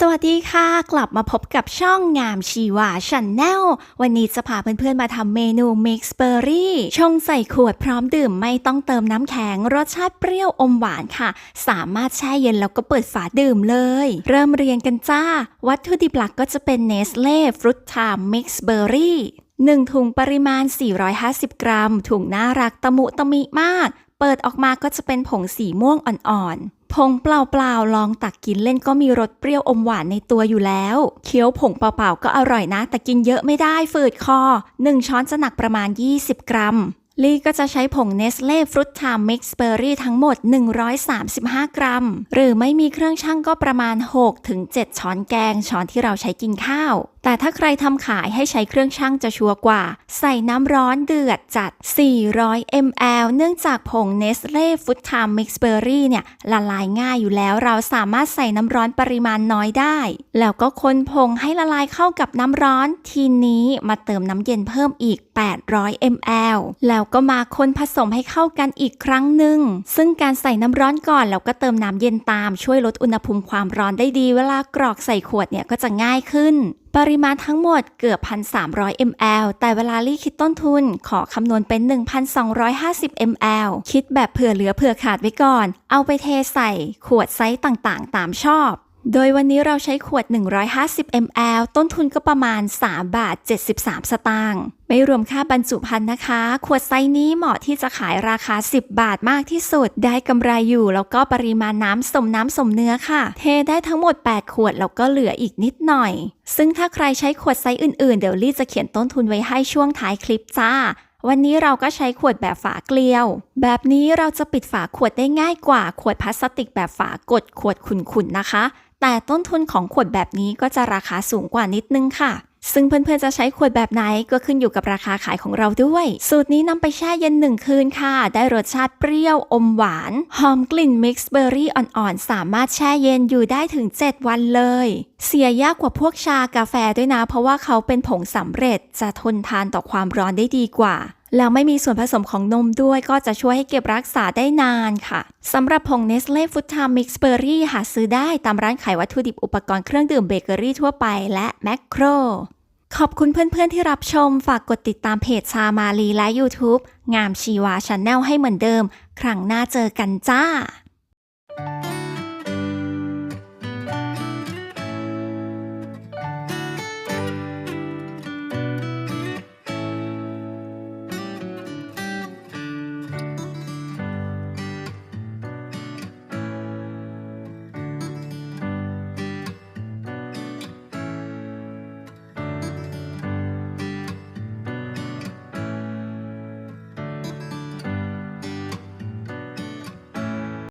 สวัสดีค่ะ กลับมาพบกับช่องงามชีวาชันแนลวันนี้จะพาเพื่อนๆมาทำเมนูมิกซ์เบอร์รี่ชงใส่ขวดพร้อมดื่มไม่ต้องเติมน้ำแข็ง รสชาติเปรี้ยวอมหวานค่ะ สามารถแช่เย็นแล้วก็เปิดฝาดื่มเลย เริ่มเรียงกันจ้า วัตถุดิบหลักก็จะเป็นเนสเล่ฟรุตไทม์มิกซ์เบอร์รี่หนึ่งถุงปริมาณ 450 กรัม ถุงน่ารักตะมุตะมิมาก เปิดออกมาก็จะเป็นผงสีม่วงอ่อนๆ ผงเปล่าๆ ลองตักกินเล่นก็มีรสเปรี้ยวอมหวานในตัวอยู่แล้ว เคี้ยวผงเปล่าๆ ก็อร่อยนะ แต่กินเยอะไม่ได้ฝืดคอ 1 ช้อนจะหนักประมาณ 20 กรัม ลี่ก็จะใช้ผงเนสเล่ฟรุตไทม์มิกซ์เบอร์รี่ทั้งหมด 135 กรัม หรือไม่มีเครื่องชั่งก็ประมาณ 6-7 ช้อนแกง ช้อนที่เราใช้กินข้าว แต่ถ้าใครทำขายให้ใช้เครื่องชั่งจะชัวร์กว่า ใส่น้ำร้อนเดือดจัด 400 ml เนื่องจากผงเนสเล่ฟุตไทม์มิกซ์เบอร์รี่เนี่ยละลายง่ายอยู่แล้ว เราสามารถใส่น้ำร้อนปริมาณน้อยได้ แล้วก็คนผงให้ละลายเข้ากับน้ำร้อน ทีนี้มาเติมน้ำเย็นเพิ่มอีก 800 ml แล้วก็มาคนผสมให้เข้ากันอีกครั้งหนึ่ง ซึ่งการใส่น้ำร้อนก่อนแล้วก็เติมน้ำเย็นตามช่วยลดอุณหภูมิความร้อนได้ดี เวลากรอกใส่ขวดเนี่ยก็จะง่ายขึ้น ปริมาณทั้งหมดเกือบ 1,300 ml แต่เวลาลี่คิดต้นทุนขอคำนวณเป็น 1,250 ml คิดแบบเผื่อเหลือเผื่อขาดไว้ก่อน เอาไปเทใส่ขวดไซส์ต่างๆ ตามชอบ โดยวันนี้เราใช้ขวด 150 ml ต้นทุนก็ประมาณ 3 บาท 73 สตางค์ ไม่รวมค่าบรรจุภัณฑ์นะคะ ขวดไซส์นี้เหมาะที่จะขายราคา 10 บาทมากที่สุด ได้กำไรอยู่ แล้วก็ปริมาณน้ำสมน้ำสมเนื้อค่ะ เทได้ทั้งหมด 8 ขวด แล้วก็เหลืออีกนิดหน่อย ซึ่งถ้าใครใช้ขวดไซส์อื่นๆ เดี๋ยวลี่จะเขียนต้นทุนไว้ให้ช่วงท้ายคลิปจ้าวันนี้เราก็ใช้ขวดแบบฝาเกลียว แบบนี้เราจะปิดฝาขวดได้ง่ายกว่าขวดพลาสติกแบบฝากดขวดขุ่นๆนะคะ แต่ต้นทุนของขวดแบบนี้ก็จะราคาสูงกว่านิดนึงค่ะ ซึ่งเพื่อนๆจะใช้ขวดแบบไหนก็ขึ้นอยู่กับราคาขายของเราด้วย สูตรนี้นำไปแช่เย็นหนึ่งคืนค่ะ ได้รสชาติเปรี้ยวอมหวาน หอมกลิ่นมิกซ์เบอร์รี่อ่อนๆ สามารถแช่เย็นอยู่ได้ถึง 7 วันเลย เสียยากกว่าพวกชากาแฟด้วยนะ เพราะว่าเขาเป็นผงสำเร็จจะทนทานต่อความร้อนได้ดีกว่า แล้วไม่มีส่วนผสมของนมด้วยก็จะช่วยให้เก็บรักษาได้นานค่ะสำหรับผงเนสเล่ฟุตทามมิกซ์เบอร์รี่หาซื้อได้ตามร้านขายวัตถุดิบอุปกรณ์เครื่องดื่มเบเกอรี่ทั่วไปและแมคโคร ขอบคุณเพื่อนๆที่รับชม ฝากกดติดตามเพจชามาลีและ YouTube งามชีวาชาแนลให้เหมือนเดิม ครั้งหน้าเจอกันจ้า